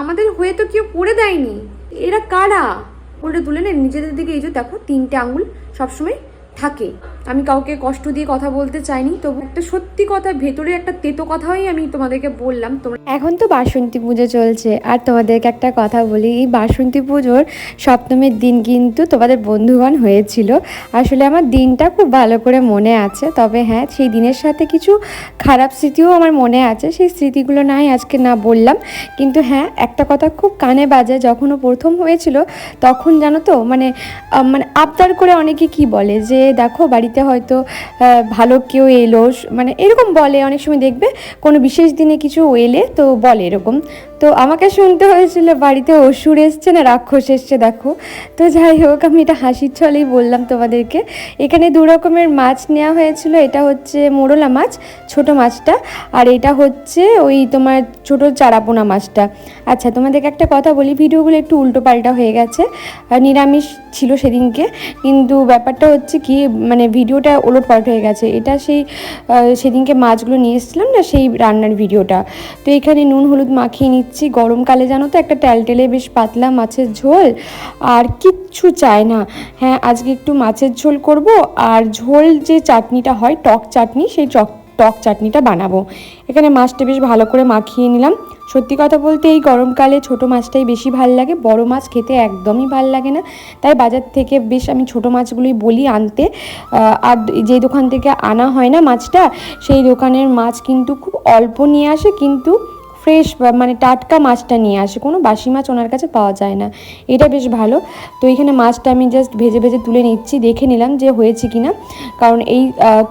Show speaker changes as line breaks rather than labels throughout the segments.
আমাদের হয়ে তো কেউ করে দেয়নি। এরা কারা? ওটা তুলে নেন নিজেদের দিকে এই যে দেখো, তিনটে আঙুল সবসময় থাকে। আমি কাউকে কষ্ট দিয়ে কথা বলতে চাইনি, তবু একটা সত্যি কথা ভেতরে একটা তেতো কথাই আমি তোমাদেরকে বললাম। তোমরা
এখন তো বাসন্তী পুজো চলছে, আর তোমাদেরকে একটা কথা বলি, এই বাসন্তী পুজোর সপ্তমীর দিন কিন্তু তোমাদের বন্ধুগণ হয়েছিল। আসলে আমার দিনটা খুব ভালো করে মনে আছে, তবে হ্যাঁ সেই দিনের সাথে কিছু খারাপ স্মৃতিও আমার মনে আছে, সেই স্মৃতিগুলো নাই আজকে না বললাম। কিন্তু হ্যাঁ একটা কথা খুব কানে বাজে যখন ও প্রথম হয়েছিল, তখন জানো তো মানে মানে আবদার করে অনেকে কি বলে যে, দেখো, বাড়িতে হয়তো ভালো কেউ এলো। মানে এরকম বলে, অনেক সময় দেখবে কোনো বিশেষ দিনে কিছু এলে তো বলে এরকম। তো আমাকে শুনতে হয়েছিল, বাড়িতে অসুর এসছে না, রাক্ষস এসছে, দেখো। তো যাই হোক, আমি এটা হাসির ছলেই বললাম তোমাদেরকে। এখানে দু রকমের মাছ নেওয়া হয়েছিল, এটা হচ্ছে মোরলা মাছ, ছোট মাছটা, আর এটা হচ্ছে ওই তোমার ছোট চারাপোনা মাছটা। আচ্ছা তোমাদেরকে একটা কথা বলি, ভিডিওগুলো একটু উল্টো পাল্টা হয়ে গেছে নিরামিষ ছিল সেদিনকে, কিন্তু ব্যাপারটা হচ্ছে কি মানে ভিডিওটা ওলট পাল্ট হয়ে গেছে। এটা সেই সেদিনকে মাছগুলো নিয়ে এসেছিলাম না, সেই রান্নার ভিডিওটা। তো এখানে নুন, হলুদ মাখিয়ে নিচ্ছি। গরমকালে জানো তো একটা টেলটেলে বেশ পাতলা মাছের ঝোল, আর কিচ্ছু চায় না। হ্যাঁ আজকে একটু মাছের ঝোল করব, আর ঝোল যে চাটনিটা হয়, টক চাটনি, সেই টক টক চাটনিটা বানাবো। এখানে মাছটা বেশ ভালো করে মাখিয়ে নিলাম। সত্যি কথা বলতে এই গরমকালে ছোট মাছটাই বেশি ভালো লাগে, বড় মাছ খেতে একদমই ভালো লাগে না। তাই বাজার থেকে বেশ আমি ছোট মাছগুলোই বলি আনতে। আর যে দোকান থেকে আনা হয় না মাছটা, সেই দোকানের মাছ কিন্তু খুব অল্প নিয়ে আসে, কিন্তু ফ্রেশ মানে টাটকা মাছটা নিয়ে আসে। কোনো বাসি মাছ ওনার কাছে পাওয়া যায় না। এটা বেশ ভালো। তো এখানে মাছটা আমি জাস্ট ভেজে ভেজে তুলে নিচ্ছি। দেখে নিলাম যে হয়েছে কি না কারণ এই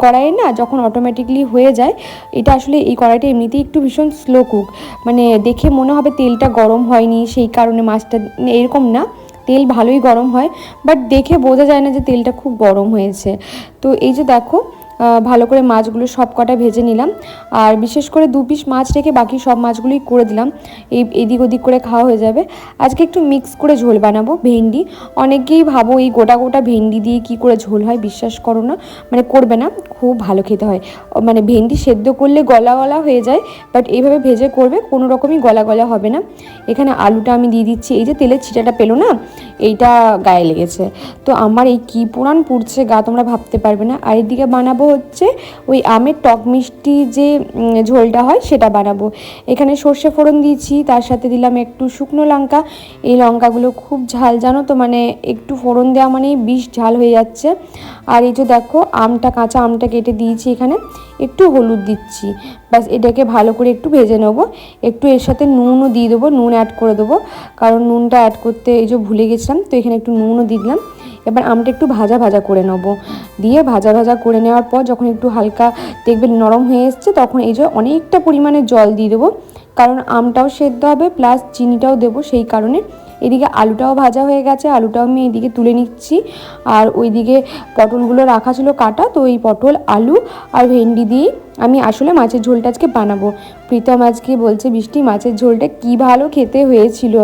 কড়াইয়ে না যখন অটোমেটিকলি হয়ে যায়, এটা আসলে এই কড়াইটা এমনিতেই একটু ভীষণ স্লো কুক মানে দেখে মনে হবে তেলটা গরম হয়নি, সেই কারণে মাছটা এরকম না। তেল ভালোই গরম হয়। বাট দেখে বোঝা যায় না যে তেলটা খুব গরম হয়েছে। তো এই যে দেখো ভালো করে মাছগুলো সব কটা ভেজে নিলাম। আর বিশেষ করে দু পিস মাছ রেখে বাকি সব মাছগুলোই করে দিলাম। এই এদিক ওদিক করে খাওয়া হয়ে যাবে। আজকে একটু মিক্স করে ঝোল বানাবো, ভেন্ডি। অনেকেই ভাবো এই গোটা গোটা ভেন্ডি দিয়ে কি করে ঝোল হয়, বিশ্বাস করো না। মানে করবে না, খুব ভালো খেতে হয়। মানে ভেন্ডি সেদ্ধ করলে গলা গলা হয়ে যায় বাট এইভাবে ভেজে করবে, কোনো রকমই গলা গলা হবে না। এখানে আলুটা আমি দিয়ে দিচ্ছি। এই যে তেলের ছিটাটা পেল না, এইটা গায়ে লেগেছে। তো আমার এই কি পুরান পুড়ছে গা তোমরা ভাবতে পারবে না। আর এদিকে বানাবো হচ্ছে ওই আমের টক মিষ্টি যে ঝোলটা হয় সেটা বানাবো। এখানে সর্ষে ফোড়ন দিয়েছি, তার সাথে দিলাম একটু শুকনো লঙ্কা। এই লঙ্কাগুলো খুব ঝাল, জানো তো? মানে একটু ফোড়ন দেওয়া মানেই বিষ ঝাল হয়ে যাচ্ছে। আর এই যে দেখো, আমটা, কাঁচা আমটা কেটে দিয়েছি এখানে। একটু হলুদ দিচ্ছি। ব্যাস, এটাকে ভালো করে একটু ভেজে নেব। একটু এর সাথে নুনও দিয়ে দেবো, নুন অ্যাড করে দেবো। কারণ নুনটা অ্যাড করতে এই যে ভুলে গেছিলাম, তো এখানে একটু নুনও দিলাম। এবার আমটা একটু ভাজা ভাজা করে নেব। দিয়ে ভাজা ভাজা করে নেওয়ার পর যখন একটু হালকা দেখবে নরম হয়ে এসছে, তখন এই যে অনেকটা পরিমাণে জল দিয়ে দেবো। কারণ আমটাও সেদ্ধ হবে, প্লাস চিনিটাও দেবো, সেই কারণে এদিকে আলুটাও ভাজা হয়ে গেছে, আলুটাও আমি এদিকে তুলে নিচ্ছি। আর ওইদিকে পটলগুলো রাখা ছিল কাটা, তো ওই পটল, আলু আর ভেন্ডি দিয়ে আমি আসলে মাছের ঝোলটা আজকে বানাবো। প্রীতম আজকে বলছে, বৃষ্টি, মাছের ঝোলটা কি ভালো খেতে হয়েছিল?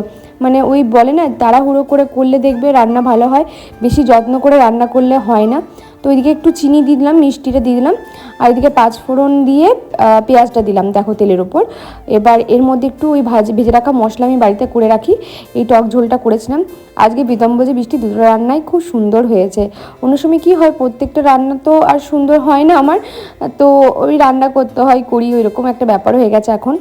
মানে ওই বলে না, তাড়াহুড়ো করে করলে দেখবে রান্না ভালো হয়, বেশি যত্ন করে রান্না করলে হয় না। তো ওইদিকে একটু চিনি দিয়ে দিলাম, মিষ্টিটা দিয়ে দিলাম, আর এদিকে পাঁচ ফোড়ন দিয়ে পেঁয়াজটা দিলাম, দেখো তেলের ওপর। এবার এর মধ্যে একটু ওই ভাজি, ভেজে রাখা মশলা আমি বাড়িতে করে রাখি, এই টক ঝোলটা করেছিলাম। আজকে বিদম্বজে বৃষ্টি দুটো রান্নাই খুব সুন্দর হয়েছে। অন্য সময় কী হয়, প্রত্যেকটা রান্না তো আর সুন্দর হয় না আমার, তো ওই রান্না করতে হয়, করি ওই রকম একটা ব্যাপার হয়ে গেছে এখন।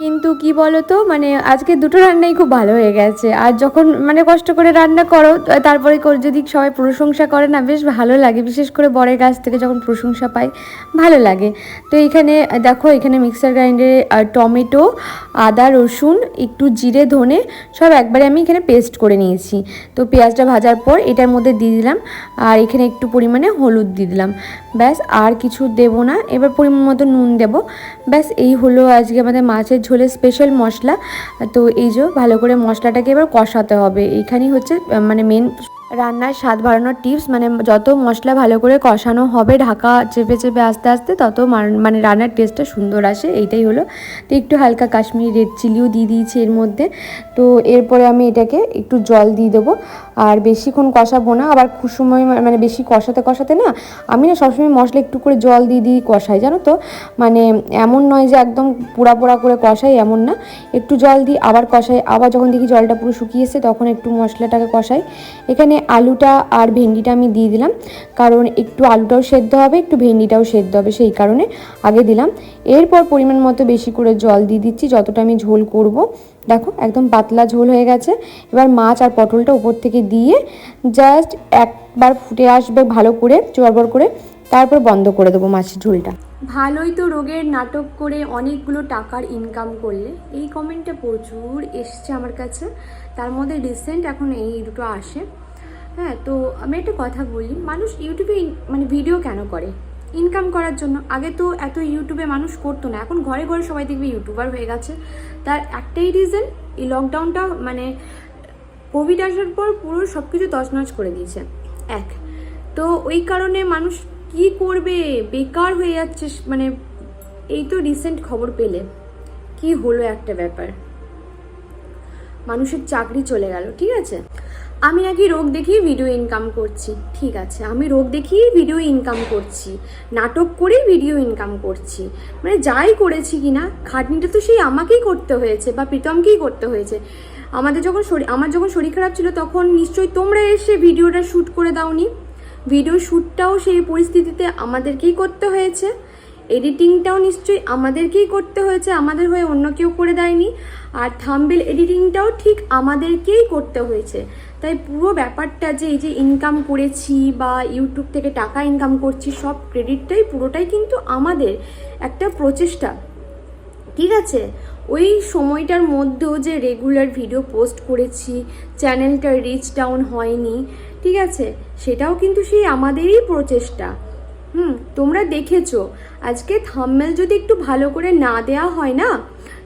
কিন্তু কি বলো তো মানে আজকে দুটো রান্নাই খুব ভালো হয়ে গেছে। আর যখন মানে কষ্ট করে রান্না করো তারপরে যদি সবাই প্রশংসা করে, না, বেশ ভালো লাগে। বিশেষ করে বরের কাছ থেকে যখন প্রশংসা পাই, ভালো লাগে। তো এখানে দেখো, এখানে মিক্সার গ্রাইন্ডারে টমেটো, আদা, রসুন, একটু জিরে, ধনে, সব একবারে আমি এখানে পেস্ট করে নিয়েছি। তো পেঁয়াজটা ভাজার পর এটার মধ্যে দিয়ে দিলাম। আর এখানে একটু পরিমাণে হলুদ দিয়ে দিলাম। ব্যাস, আর কিছু দেবো না। এবার পরিমাণ মতো নুন দেবো। ব্যাস, এই হলো আজকে আমাদের মাছের ঝোলের স্পেশাল মশলা। তো এই যে ভালো করে মশলাটাকে এবার কষাতে হবে। এইখানেই হচ্ছে মানে মেন
রান্নার স্বাদ বাড়ানোর টিপস মানে যত মশলা ভালো করে কষানো হবে, ঢাকা চেপে চেপে আস্তে আস্তে, তত মান- রান্নার টেস্টটা সুন্দর আসে। এইটাই হলো। তো একটু হালকা কাশ্মীরি রেড চিলিও দিয়ে দিয়েছি এর মধ্যে। তো এরপরে আমি এটাকে একটু জল দিয়ে দেবো। আর বেশিক্ষণ কষাবো না। আবার সময় মানে বেশি কষাতে কষাতে না, আমি না সবসময় মশলা একটু করে জল দিয়ে দিয়ে কষাই, জানো তো? মানে এমন নয় যে একদম পোড়া পোড়া করে কষাই এমন না। একটু জল দিই আবার কষাই। আবার যখন দেখি জলটা পুরো শুকিয়েছে তখন একটু মশলাটাকে কষাই। এখানে আলুটা আর ভেন্ডিটা আমি দিয়ে দিলাম। কারণ একটু আলুটাও সেদ্ধ হবে, একটু ভেন্ডিটাও সেদ্ধ হবে, সেই কারণে আগে দিলাম। এরপর পরিমাণ মতো বেশি করে জল দিয়ে দিচ্ছি, যতটা আমি ঝোল করব। দেখো, একদম পাতলা ঝোল হয়ে গেছে। এবার মাছ আর পটলটা উপর থেকে দিয়ে জাস্ট একবার ফুটে আসবে ভালো করে, চড়বড় করে, তারপর বন্ধ করে দেবো মাছের ঝোলটা।
ভালোই তো রোগের নাটক করে অনেকগুলো টাকার ইনকাম করলে। এই কমেন্টটা প্রচুর এসছে আমার কাছে। তার মধ্যে রিসেন্ট এখন এই দুটো আসে। হ্যাঁ তো আমি একটা কথা বলি, মানুষ ইউটিউবে মানে ভিডিও কেন করে? ইনকাম করার জন্য। আগে তো এত ইউটিউবে মানুষ করতো না, এখন ঘরে ঘরে সবাই দেখবে ইউটিউবার হয়ে গেছে। তার একটাই রিজন এই লকডাউনটা মানে কোভিড আসার পর পুরো সব কিছু তছনছ করে দিয়েছে। এক, তো ওই কারণে মানুষ কি করবে? বেকার হয়ে যাচ্ছে মানে এই তো রিসেন্ট খবর পেলে। কি হলো একটা ব্যাপার? মানুষের চাকরি চলে গেল, ঠিক আছে? আমি নাকি রোগ দেখিয়ে ভিডিও ইনকাম করছি। ঠিক আছে, আমি রোগ দেখিয়ে ভিডিও ইনকাম করছি। নাটক করেই ভিডিও ইনকাম করছি। মানে যাই করেছি কি না খাটনিটা তো সেই আমাকেই করতে হয়েছে বা প্রীতমকেই করতে হয়েছে। আমাদের যখন শরীর আমার যখন শরীর খারাপ ছিল তখন নিশ্চয়ই তোমরা এসে ভিডিওটা শ্যুট করে দাওনি। ভিডিও শ্যুটটাও সেই পরিস্থিতিতে আমাদেরকেই করতে হয়েছে। এডিটিংটাও নিশ্চয়ই আমাদেরকেই করতে হয়েছে, আমাদের হয়ে অন্য কেউ করে দেয়নি। আর থাম্বেল এডিটিংটাও ঠিক আমাদেরকেই করতে হয়েছে। তাই পুরো ব্যাপারটা যে এই যে ইনকাম করেছি বা ইউটিউব থেকে টাকা ইনকাম করছি, সব ক্রেডিটটাই পুরোটাই কিন্তু আমাদের একটা প্রচেষ্টা। ঠিক আছে? ওই সময়টার মধ্যেও যে রেগুলার ভিডিও পোস্ট করেছি চ্যানেলটার রিচ ডাউন হয়নি, ঠিক আছে? সেটাও কিন্তু সেই আমাদেরই প্রচেষ্টা। হুম, তোমরা দেখেছ। আজকে থাম্মেল যদি একটু ভালো করে না দেয়া হয় না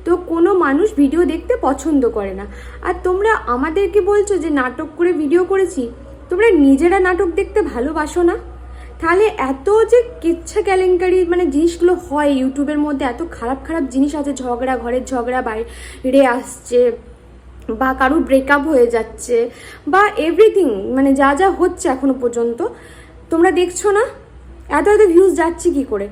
তো কোনো মানুষ ভিডিও দেখতে পছন্দ করে না। আর তোমরা আমাদেরকে বলছো যে নাটক করে ভিডিও করেছি, তোমরা নিজেরা নাটক দেখতে ভালোবাসো না? তাহলে এত যে কিচ্ছা কেলেঙ্কারি মানে জিনিসগুলো হয় ইউটিউবের মধ্যে, এত খারাপ খারাপ জিনিস আছে, ঝগড়া, ঘরের ঝগড়া, বাইরে আসছে, বা কারোর ব্রেকআপ হয়ে যাচ্ছে, বা এভরিথিং মানে যা যা হচ্ছে এখনও পর্যন্ত, তোমরা দেখছ না? এত এত ভিউজ যাচ্ছে কি করে?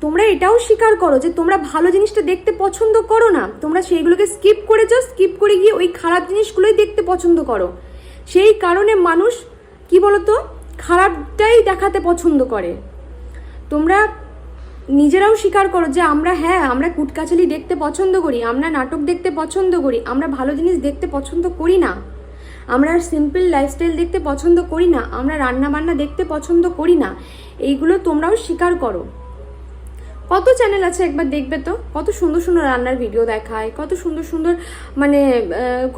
তোমরা এটাও স্বীকার করো যে তোমরা ভালো জিনিসটা দেখতে পছন্দ করো না। তোমরা সেইগুলোকে স্কিপ করে যাও স্কিপ করে গিয়ে ওই খারাপ জিনিসগুলোই দেখতে পছন্দ করো। সেই কারণে মানুষ, কি বলতো? খারাপটাই দেখাতে পছন্দ করে। তোমরা নিজেরাও স্বীকার করো যে আমরা হ্যাঁ আমরা কুটকাচালি দেখতে পছন্দ করি, আমরা নাটক দেখতে পছন্দ করি, আমরা ভালো জিনিস দেখতে পছন্দ করি না। আমরা সিম্পল লাইফস্টাইল দেখতে পছন্দ করি না, আমরা রান্না বান্না দেখতে পছন্দ করি না। এইগুলো তোমরাও স্বীকার করো। কত চ্যানেল আছে একবার দেখবে তো? কত সুন্দর সুন্দর রান্নার ভিডিও দেখায়, কত সুন্দর সুন্দর মানে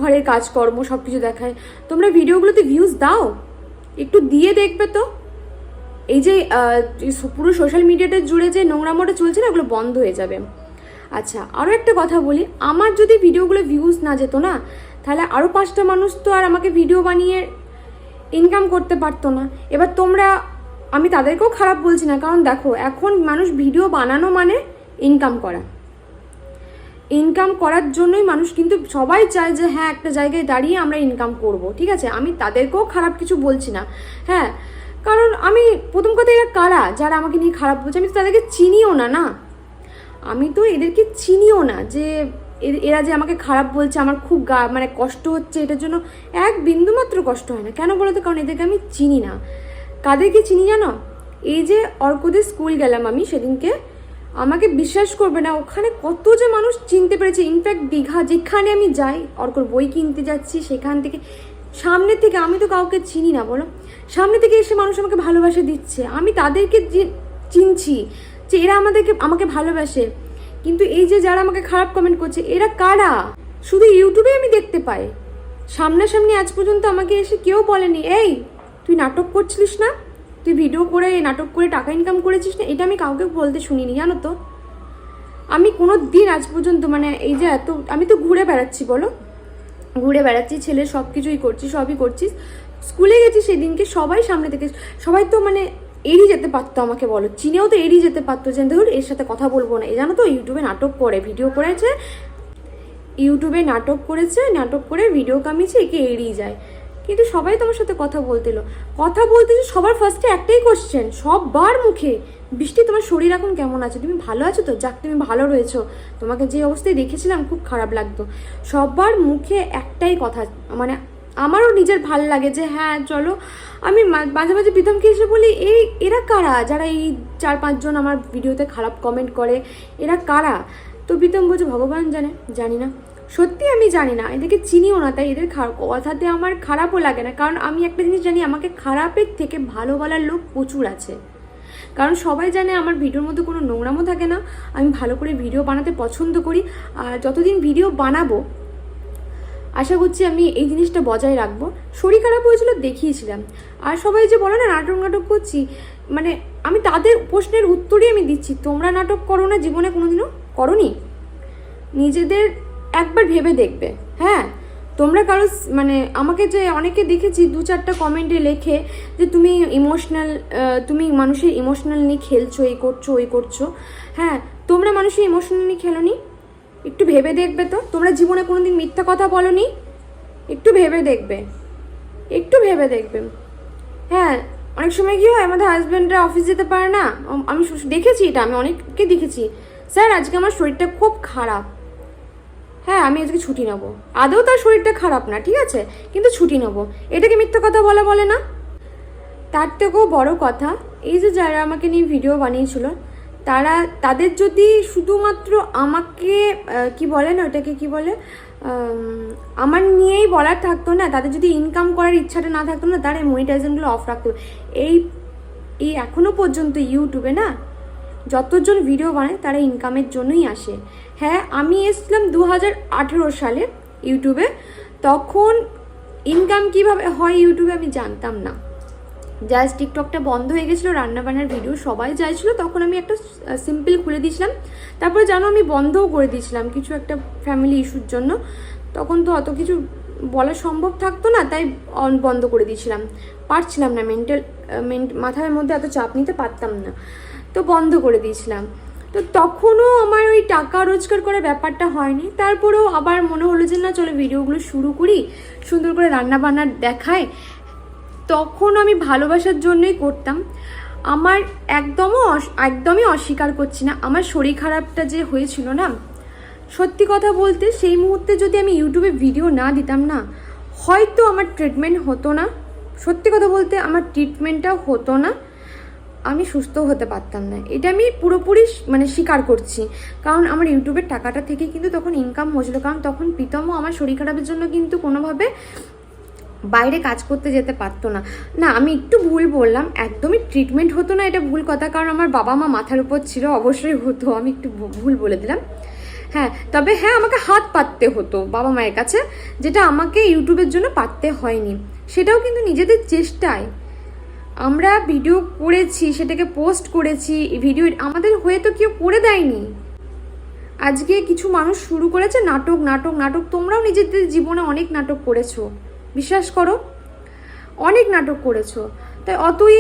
ঘরের কাজকর্ম সব কিছু দেখায়। তোমরা ভিডিওগুলোতে ভিউজ দাও। একটু দিয়ে দেখবে তো। এই যে পুরো সোশ্যাল মিডিয়াটা জুড়ে যে নোংরা নোংরামোটা চলছে না, ওগুলো বন্ধ হয়ে যাবে। আচ্ছা আরও একটা কথা বলি। আমার যদি ভিডিওগুলো ভিউজ না যেত না, তাহলে আরও পাঁচটা মানুষ তো আর আমাকে ভিডিও বানিয়ে ইনকাম করতে পারতো না। এবার তোমরা আমি তাদেরকেও খারাপ বলছি না, কারণ দেখো, এখন মানুষ ভিডিও বানানো মানে ইনকাম করা। ইনকাম করার জন্যই মানুষ কিন্তু সবাই চায় যে হ্যাঁ একটা জায়গায় দাঁড়িয়ে আমরা ইনকাম করব, ঠিক আছে? আমি তাদেরকেও খারাপ কিছু বলছি না হ্যাঁ? কারণ আমি, প্রথম কথা এরা কারা? যারা আমাকে নিয়ে খারাপ বলছে, আমি তো তাদেরকে চিনিও না না? আমি তো এদেরকে চিনিও না যে এরা যে আমাকে খারাপ বলছে, আমার খুব গা মানে কষ্ট হচ্ছে, এটার জন্য এক বিন্দু মাত্র কষ্ট হয় না। কেন বলো তো? কারণ এদেরকে আমি চিনি না। কাদেরকে চিনি জানো? এই যে অর্কদের স্কুল গেলাম আমি সেদিনকে, আমাকে বিশ্বাস করবে না, ওখানে কত যে মানুষ চিনতে পেরেছে। ইনফ্যাক্ট দীঘা যেখানে আমি যাই, অর্কর বই কিনতে যাচ্ছি, সেখান থেকে, সামনে থেকে আমি তো কাউকে চিনি না, বলো? সামনে থেকে এসে মানুষ আমাকে ভালোবাসা দিচ্ছে। আমি তাদেরকে চিনছি যে এরা আমাদেরকে, আমাকে ভালোবাসে। কিন্তু এই যে যারা আমাকে খারাপ কমেন্ট করছে, এরা কারা? শুধু ইউটিউবে আমি দেখতে পাই। সামনাসামনি আজ পর্যন্ত আমাকে এসে কেউ বলেনি, এই তুই নাটক করছিলিস না? তুই ভিডিও করে নাটক করে টাকা ইনকাম করেছিস না? এটা আমি কাউকে বলতে শুনিনি, জানো তো। আমি কোনো দিন আজ পর্যন্ত মানে এই যে এত, আমি তো ঘুরে বেড়াচ্ছি, বলো। ঘুরে বেড়াচ্ছি, ছেলে সব কিছুই করছি, সবই করছিস। স্কুলে গেছি সেদিনকে সবাই সামনে থেকে, সবাই তো মানে এড়িয়ে যেতে পারতো আমাকে বলো। চিনেও তো এড়িয়ে যেতে পারতো যে, ধর, এর সাথে কথা বলব না। এ জানো তো, ইউটিউবে নাটক করে ভিডিও করেছে। ইউটিউবে নাটক করেছে, নাটক করে ভিডিও কামিয়েছে, একে এড়িয়ে যায়। কিন্তু সবাই তোমার সাথে কথা বলতেলো কথা বলতে যে সবার ফার্স্টে একটাই কোশ্চেন সববার মুখে, বৃষ্টি, তোমার শরীর এখন কেমন আছে? তুমি ভালো আছো তো? যাক, তুমি ভালো রয়েছো। তোমাকে যে অবস্থায় দেখেছিলাম, খুব খারাপ লাগতো। সবার মুখে একটাই কথা মানে আমারও নিজের ভালো লাগে যে হ্যাঁ চলো। আমি মাঝে মাঝে প্রীতমকে এসে বলি, এই, এরা কারা? যারা এই চার পাঁচজন আমার ভিডিওতে খারাপ কমেন্ট করে, এরা কারা? তো প্রীতম বলছে, ভগবান জানে, জানি না। সত্যি আমি জানি না, এদেরকে চিনিও না, তাই এদের কথাতে আমার খারাপও লাগে না। কারণ আমি একটা জিনিস জানি, আমাকে খারাপের থেকে ভালো বলার লোক প্রচুর আছে। কারণ সবাই জানে আমার ভিডিওর মধ্যে কোনো নোংরামও থাকে না, আমি ভালো করে ভিডিও বানাতে পছন্দ করি। আর যতদিন ভিডিও বানাবো, আশা করছি আমি এই জিনিসটা বজায় রাখব। শরীর খারাপ হয়েছিল দেখিয়েছিলাম। আর সবাই যে বলে না, নাটক নাটক করছি মানে আমি তাদের প্রশ্নের উত্তরই আমি দিচ্ছি। তোমরা নাটক করো না, জীবনে কোনোদিনও করনি। নিজেদের একবার ভেবে দেখবে হ্যাঁ? তোমরা কারও মানে আমাকে যে অনেকে দেখেছি দু চারটা কমেন্টে লেখে যে তুমি ইমোশনাল তুমি মানুষের ইমোশনাল নিয়ে খেলছো, এই করছ, ওই করছ। হ্যাঁ তোমরা মানুষের ইমোশনাল নিয়ে খেলোনি? একটু ভেবে দেখবে তো। তোমরা জীবনে কোনো দিন মিথ্যা কথা বলনি? একটু ভেবে দেখবে। একটু ভেবে দেখবে। হ্যাঁ অনেক সময় কী হয়, আমাদের হাজব্যান্ডরা অফিস যেতে পারে না। আমি দেখেছি এটা, আমি অনেককে দেখেছি। স্যার, আজকে আমার শরীরটা খুব খারাপ। হ্যাঁ আমি আজকে ছুটি নেব। আদৌ তার শরীরটা খারাপ না, ঠিক আছে? কিন্তু ছুটি নেব। এটাকে মিথ্যা কথা বলা বলে না? তার থেকেও বড় কথা, এই যে যারা আমাকে নিয়ে ভিডিও বানিয়েছিল, তারা, তাদের যদি শুধুমাত্র আমাকে কি বলে না ওটাকে, কি বলে আমার নিয়েই বলার থাকতো না, তাদের যদি ইনকাম করার ইচ্ছাটা না থাকতো না, তারা এই মনিটাইজেশনগুলো অফ রাখতো। এই এই এখনও পর্যন্ত ইউটিউবে না যতজন ভিডিও বানায়, তারা ইনকামের জন্যই আসে। হ্যাঁ আমি এসেছিলাম দু সালে ইউটিউবে তখন ইনকাম কীভাবে হয় ইউটিউবে আমি জানতাম না। জাস্ট টিকটকটা বন্ধ হয়ে গেছিল, রান্নাবান্নার ভিডিও সবাই চাইছিল। তখন আমি একটা সিম্পল খুলে দিয়েছিলাম। তারপরে জানো, আমি বন্ধও করে দিয়েছিলাম কিছু একটা ফ্যামিলি ইস্যুর জন্য। তখন তো অত কিছু বলা সম্ভব থাকতো না, তাই বন্ধ করে দিয়েছিলাম। পারছিলাম না মেন্টাল মাথার মধ্যে এত চাপ নিতে পারতাম না। তো বন্ধ করে দিয়েছিলাম। তো তখনও আমার ওই টাকা রোজগার করার ব্যাপারটা হয়নি। তারপরেও আবার মনে হলো যে, না, চলো ভিডিওগুলো শুরু করি, সুন্দর করে রান্না বান্না দেখায় তখন আমি ভালোবাসার জন্যই করতাম। আমার একদমও একদমই অস্বীকার করছি না। আমার শরীর খারাপটা যে হয়েছিল না, সত্যি কথা বলতে সেই মুহূর্তে যদি আমি ইউটিউবে ভিডিও না দিতাম না, হয়তো আমার ট্রিটমেন্ট হতো না। সত্যি কথা বলতে আমার ট্রিটমেন্টটাও হতো না। আমি সুস্থ হতে পারতাম না। এটা আমি পুরোপুরি মানে স্বীকার করছি। কারণ আমার ইউটিউবের টাকাটা থেকে কিন্তু তখন ইনকাম হয়েছিল। কারণ তখন প্রীতমও আমার শরীর খারাপের জন্য কিন্তু কোনোভাবে বাইরে কাজ করতে যেতে পারতো না। না, আমি একটু ভুল বললাম। একদমই ট্রিটমেন্ট হতো না এটা ভুল কথা। কারণ আমার বাবা মা মাথার উপর ছিল, অবশ্যই হতো। আমি একটু ভুল বলে দিলাম। হ্যাঁ তবে হ্যাঁ আমাকে হাত পাততে হতো বাবা মায়ের কাছে। যেটা আমাকে ইউটিউবের জন্য পাততে হয়নি। সেটাও কিন্তু নিজেদের চেষ্টায়। আমরা ভিডিও করেছি, সেটাকে পোস্ট করেছি ভিডিও আমাদের হয়ে তো কেউ করে দেয়নি। আজকে কিছু মানুষ শুরু করেছে নাটক নাটক নাটক। তোমরাও নিজেদের জীবনে অনেক নাটক করেছ, বিশ্বাস করো, অনেক নাটক করেছ। তাই অতই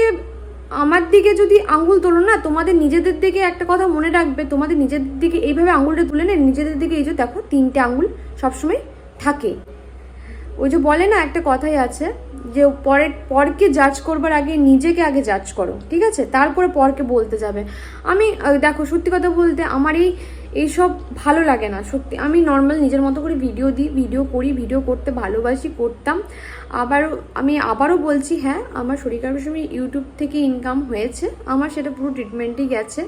আমার দিকে যদি আঙুল তোলো না, তোমাদের নিজেদের দিকে একটা কথা মনে রাখবে, তোমাদের নিজেদের দিকে এইভাবে আঙুলটা তুলে না নিজেদের দিকে এই যে দেখো, তিনটে আঙুল সবসময় থাকে। ওই যে বলে না, একটা কথাই আছে যে পরের, পরকে জাজ করবার আগে নিজেকে আগে জাজ করো, ঠিক আছে? তারপরে পরকে বলতে যাবে। আমি দেখো, সত্যি কথা বলতে আমার এই এইসব ভালো লাগে না, সত্যি। আমি নর্মাল নিজের মতো করে ভিডিও দিই ভিডিও করি ভিডিও করতে ভালোবাসি, করতাম। আবারও, আমি আবারও বলছি হ্যাঁ আমার শরীর খারাপের সময় ইউটিউব থেকে ইনকাম হয়েছে, আমার সেটা পুরো ট্রিটমেন্টই গেছে।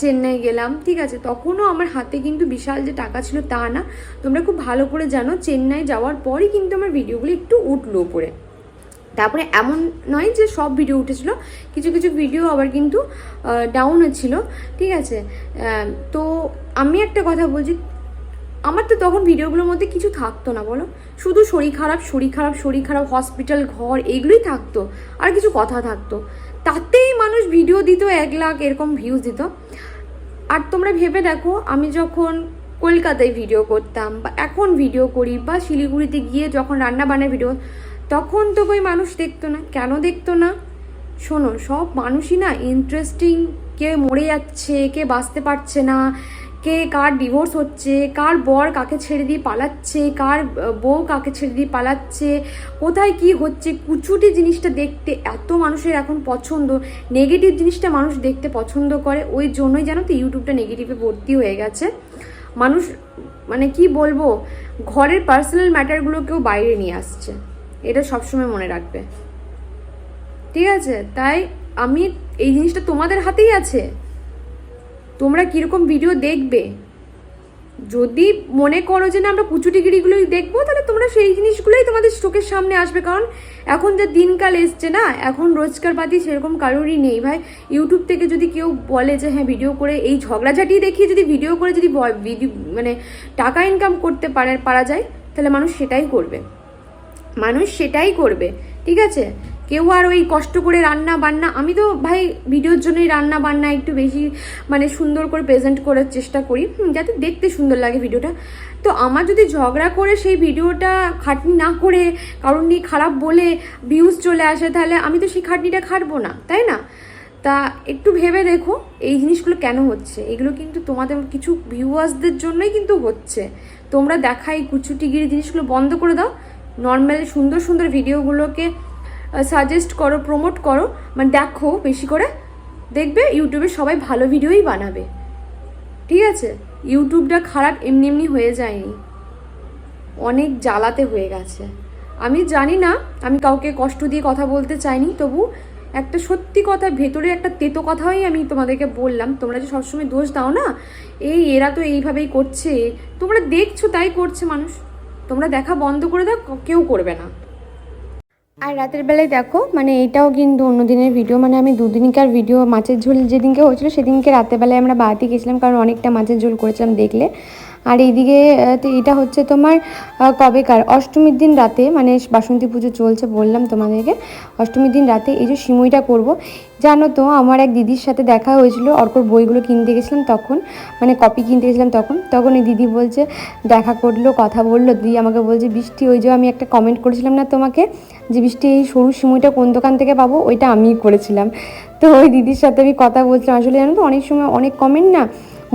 চেন্নাই গেলাম, ঠিক আছে। তখনও আমার হাতে কিন্তু বিশাল যে টাকা ছিল তা না। তোমরা খুব ভালো করে জানো, চেন্নাই যাওয়ার পরই কিন্তু আমার ভিডিওগুলো একটু উঠল উপরে। তারপরে এমন নয় যে সব ভিডিও উঠেছিল, কিছু কিছু ভিডিও আবার কিন্তু ডাউন ছিল, ঠিক আছে? তো আমি একটা কথা বলছি, আমার তো তখন ভিডিওগুলোর মধ্যে কিছু থাকতো না, বলো? শুধু শরীর খারাপ শরীর খারাপ শরীর খারাপ হসপিটাল ঘর, এগুলোই থাকতো, আর কিছু কথা থাকতো। তাতেই মানুষ ভিডিও দিত, এক লাখ এরকম ভিউজ দিত। আর তোমরা ভেবে দেখো, আমি যখন কলকাতায় ভিডিও করতাম, বা এখন ভিডিও করি, বা শিলিগুড়িতে গিয়ে যখন রান্না বান্নার ভিডিও তখন তো ওই মানুষ দেখতো না। কেন দেখতো না? শোনো, সব মানুষই না ইন্টারেস্টিং কে মরে যাচ্ছে, কে বাঁচতে পারছে না, কে কার ডিভোর্স হচ্ছে, কার বর কাকে ছেড়ে দিয়ে পালাচ্ছে, কার বউ কাকে ছেড়ে দিয়ে পালাচ্ছে, কোথায় কি হচ্ছে, কুচুটি জিনিসটা দেখতে এত মানুষের এখন পছন্দ। নেগেটিভ জিনিসটা মানুষ দেখতে পছন্দ করে, ওই জন্যই জানো তো ইউটিউবটা নেগেটিভে ভর্তি হয়ে গেছে। মানুষ মানে কি বলব, ঘরের পার্সোনাল ম্যাটারগুলোকেও বাইরে নিয়ে আসছে। এটা সবসময় মনে রাখবে। ঠিক আছে? তাই আমি এই জিনিসটা তোমাদের হাতেই আছে। তোমরা কীরকম ভিডিও দেখবে? যদি মনে করো যে না, আমরা কুচুটিগিরিগুলোই দেখব, তাহলে তোমরা সেই জিনিসগুলোই তোমাদের চোখের সামনে আসবে। কারণ এখন যা দিনকাল এসছে না, এখন রোজকার পাতি সেরকম কারোরই নেই ভাই। ইউটিউব থেকে যদি কেউ বলে যে হ্যাঁ ভিডিও করে এই ঝগড়াঝাটি দেখিয়ে যদি ভিডিও করে যদি ভিডিও মানে টাকা ইনকাম করতে পারে, পারা যায়, তাহলে মানুষ সেটাই করবে। মানুষ সেটাই করবে, ঠিক আছে? কেউ আর ওই কষ্ট করে রান্না বান্না, আমি তো ভাই ভিডিওর জন্যই রান্না বান্না একটু বেশি মানে সুন্দর করে প্রেজেন্ট করার চেষ্টা করি যাতে দেখতে সুন্দর লাগে ভিডিওটা। তো আমার যদি ঝগড়া করে সেই ভিডিওটা খাটনি না করে কারণ নিয়ে খারাপ বলে ভিউজ চলে আসে, তাহলে আমি তো সেই খাটনিটা খাটবো না, তাই না? তা একটু ভেবে দেখো এই জিনিসগুলো কেন হচ্ছে? এগুলো কিন্তু তোমাদের কিছু ভিউয়ার্সদের জন্যই কিন্তু হচ্ছে। তোমরা দেখাই কুচুটিগিরি জিনিসগুলো বন্ধ করে দাও নর্মাল সুন্দর সুন্দর ভিডিওগুলোকে সাজেস্ট করো প্রমোট করো। মানে দেখো বেশি করে। দেখবে ইউটিউবে সবাই ভালো ভিডিওই বানাবে। ঠিক আছে? ইউটিউবটা খারাপ এমনি এমনি হয়ে যায়নি। অনেক জ্বালাতে হয়ে গেছে। আমি জানি না, আমি কাউকে কষ্ট দিয়ে কথা বলতে চাইনি, তবু একটা সত্যি কথা, ভেতরে একটা তেতো কথাই আমি তোমাদেরকে বললাম। তোমরা যে সবসময় দোষ দাও না, এই এরা তো এইভাবেই করছে। তোমরা দেখছ তাই করছে মানুষ। তোমরা দেখা বন্ধ করে দাও কেউ করবে না।
আর রাতের বেলায় দেখো মানে এটাও কিন্তু অন্য দিনের ভিডিও মানে আমি দুদিনকার ভিডিও মাছের ঝোল যেদিনকে হয়েছিল সেদিনকে রাতের বেলায় আমরা বাড়িতে গেছিলাম, কারণ অনেকটা মাছের ঝোল করেছিলাম দেখলে। আর এইদিকে এটা হচ্ছে তোমার কবেকার? অষ্টমীর দিন রাতে মানে বাসন্তী পুজো চলছে বললাম তোমাদেরকে, অষ্টমীর দিন রাতে এই যে সিমুইটা করব, জানো তো আমার এক দিদির সাথে দেখা হয়েছিল, অর্কর বইগুলো কিনতে গেছিলাম তখন মানে কপি কিনতে গেছিলাম তখন তখন এই দিদি বলছে, দেখা করল, কথা বলল, দিদি আমাকে বলছে, বৃষ্টি, ওই যে আমি একটা কমেন্ট করেছিলাম না তোমাকে, যে বৃষ্টি, এই সরু সিমুইটা কোন দোকান থেকে পাবো, ওইটা আমিই করেছিলাম। তো ওই দিদির সাথে আমি কথা বলছিলাম। আসলে জানো তো অনেক সময় অনেক কমেন্ট না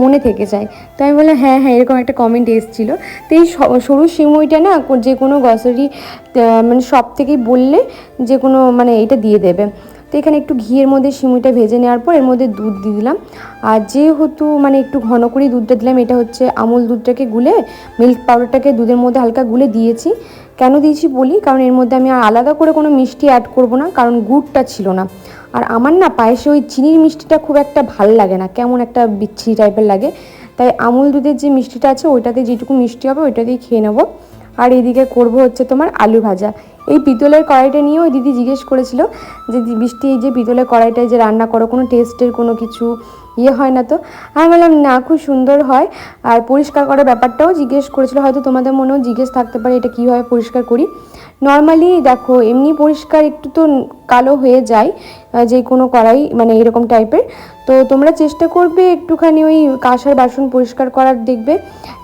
মনে থেকে যায়। তো আমি বললাম হ্যাঁ হ্যাঁ এরকম একটা কমেন্ট এসেছিল। তো এই সরু সিমুইটা না, যে কোনো গ্রসারি মানে সব থেকেই বললে যে কোনো মানে এটা দিয়ে দেবে। তো এখানে একটু ঘিয়ের মধ্যে সিমুইটা ভেজে নেওয়ার পর এর মধ্যে দুধ দিয়ে দিলাম। আর যেহেতু মানে একটু ঘন করেই দুধটা দিলাম, এটা হচ্ছে আমুল দুধটাকে গুলে মিল্ক পাউডারটাকে দুধের মধ্যে হালকা গুলে দিয়েছি। কেন দিয়েছি বলি? কারণ এর মধ্যে আমি আলাদা করে কোনো মিষ্টি অ্যাড করব না, কারণ গুড়টা ছিল না। আর আমার না পায়েসে ওই চিনির মিষ্টিটা খুব একটা ভালো লাগে না, কেমন একটা বিচ্ছিরি টাইপের লাগে। তাই আমুল দুধের যে মিষ্টিটা আছে, ওইটাতে যেটুকু মিষ্টি হবে ওইটাতেই খেয়ে নেব। আর এদিকে করব হচ্ছে তোমার আলু ভাজা। এই পিতলের কড়াইটা নিয়ে ওই দিদি জিজ্ঞেস করেছিল যে বৃষ্টি এই যে পিতলের কড়াইটায় যে রান্না করো, কোনো টেস্টের কোনো কিছু ইয়ে হয় না তো। আমি বললাম, না, খুব সুন্দর হয়। আর পরিষ্কার করার ব্যাপারটাও জিজ্ঞেস করেছিল, হয়তো তোমাদের মনেও জিজ্ঞেস থাকতে পারে এটা কীভাবে পরিষ্কার করি। নর্মালি দেখো, এমনি পরিষ্কার একটু তো কালো হয়ে যায় যে কোনো কড়াই মানে এরকম টাইপের তো তোমরা চেষ্টা করবে একটুখানি ওই কাঁসার বাসন পরিষ্কার করার দেখবে।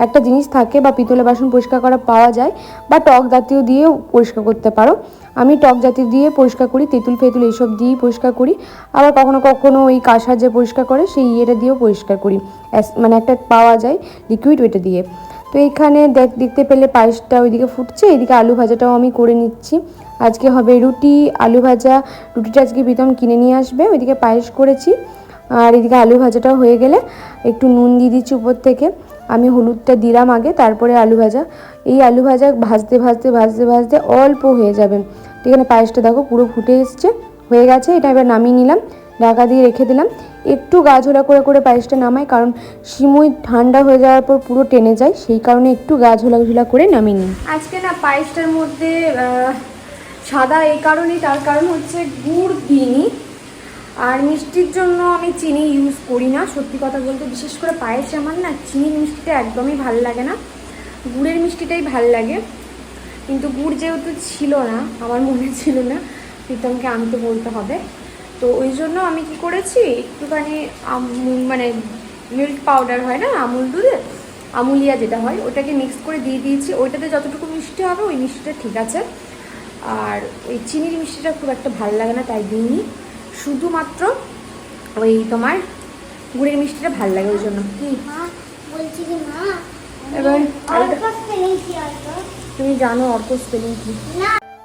একটা জিনিস থাকে বা পিতলের বাসন পরিষ্কার করা পাওয়া যায় বা টক জাতীয় দিয়েও পরিষ্কার করতে পারো। আমি টক জাতীয় দিয়ে পরিষ্কার করি, তেঁতুল ফেতুল এইসব দিয়েই পরিষ্কার করি। আবার কখনো কখনো ওই কাঁসার যে পরিষ্কার করে সেই ইয়েটা দিয়েও পরিষ্কার করি। মানে একটা পাওয়া যায় লিকুইড ওইটা দিয়ে। তো এইখানে দেখ, দেখতে পেলে পায়েসটা ওইদিকে ফুটছে, এদিকে আলু ভাজাটাও আমি করে নিচ্ছি। আজকে হবে রুটি, আলু ভাজা, রুটিটা আজকে প্রীতম কিনে নিয়ে আসবে, ওইদিকে পায়েস করেছি। আর এদিকে আলু ভাজাটাও হয়ে গেলে একটু নুন দিয়ে দিচ্ছি উপর থেকে। আমি হলুদটা দিলাম আগে, তারপরে আলু ভাজা। এই আলু ভাজা ভাজতে ভাজতে ভাজতে ভাজতে অল্প হয়ে যাবে। তো এখানে পায়েসটা দেখো পুরো ফুটে এসছে, হয়ে গেছে। এটা এবার নামিয়ে নিলাম, ঢাকা দিয়ে রেখে দিলাম। একটু গা ঝোলা করে করে পায়েসটা নামাই, কারণ সিমুই ঠান্ডা হয়ে যাওয়ার পর পুরো টেনে যায়, সেই কারণে একটু গা ঝোলা ঝোলা করে নামিয়ে নিই।
আজকে না পায়েসটার মধ্যে সাদা এই কারণেই, তার কারণ হচ্ছে গুড় দিইনি। আর মিষ্টির জন্য আমি চিনি ইউজ করি না, সত্যি কথা বলতে, বিশেষ করে পায়েসে আমার না চিনির মিষ্টিটা একদমই ভালো লাগে না। গুড়ের মিষ্টিটাই ভালো লাগে, কিন্তু গুড় যেহেতু ছিল না, আমার মনে ছিল না, প্রীতমকে আনতে বলতে হবে। তো ওই জন্য আমি কি করেছি, একটুখানি মানে মিল্ক পাউডার হয় না, আমুল দুধের আমুলিয়া যেটা হয়, ওটাকে মিক্স করে দিয়ে দিয়েছি। ওইটাতে যতটুকু মিষ্টি হবে, ওই মিষ্টিটা ঠিক আছে।
আর ওই চিনির মিষ্টিটা খুব একটা ভালো লাগে না, তাই দিইনি। শুধুমাত্র ওই তোমার গুড়ের মিষ্টিটা ভালো লাগে ওই জন্য। এবার তুমি জানো অর্ক স্পেলিং কি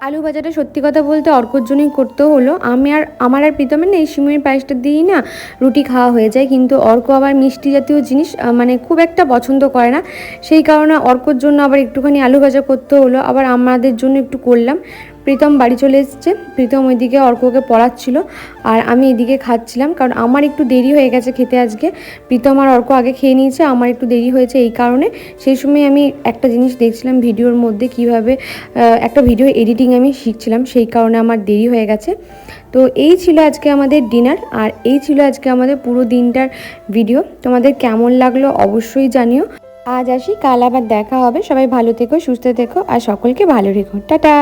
আলু ভাজাটা সত্যি কথা বলতে অর্কর জন্যই করতে হলো। আমি আর আমার আর প্রীতমের না এই সিমের পায়েসটা দিয়েই না রুটি খাওয়া হয়ে যায়। কিন্তু অর্ক আবার মিষ্টি জাতীয় জিনিস মানে খুব একটা পছন্দ করে না। সেই কারণে অর্কর জন্য আবার একটুখানি আলু ভাজা করতে হলো। আবার আমাদের জন্য একটু করলাম। প্রীতম বাড়ি চলে এসছে। প্রীতম ওইদিকে অর্ককে পড়াচ্ছিল আর আমি এদিকে খাচ্ছিলাম কারণ আমার একটু দেরি হয়ে গেছে খেতে আজকে। প্রীতম আর অর্ক আগে খেয়ে নিয়েছে, আমার একটু দেরি হয়েছে এই কারণে। সেই সময় আমি একটা জিনিস দেখছিলাম ভিডিওর মধ্যে কীভাবে একটা ভিডিও এডিটিং আমি শিখছিলাম, সেই কারণে আমার দেরি হয়ে গেছে। তো এই ছিল আজকে আমাদের ডিনার আর এই ছিল আজকে আমাদের পুরো দিনটার ভিডিও। তোমাদের কেমন লাগল অবশ্যই জানিও। আজ আসি, কাল আবার দেখা হবে। সবাই ভালো থেকো, সুস্থ থেকো আর সকলকে ভালো রেখো। টাটা!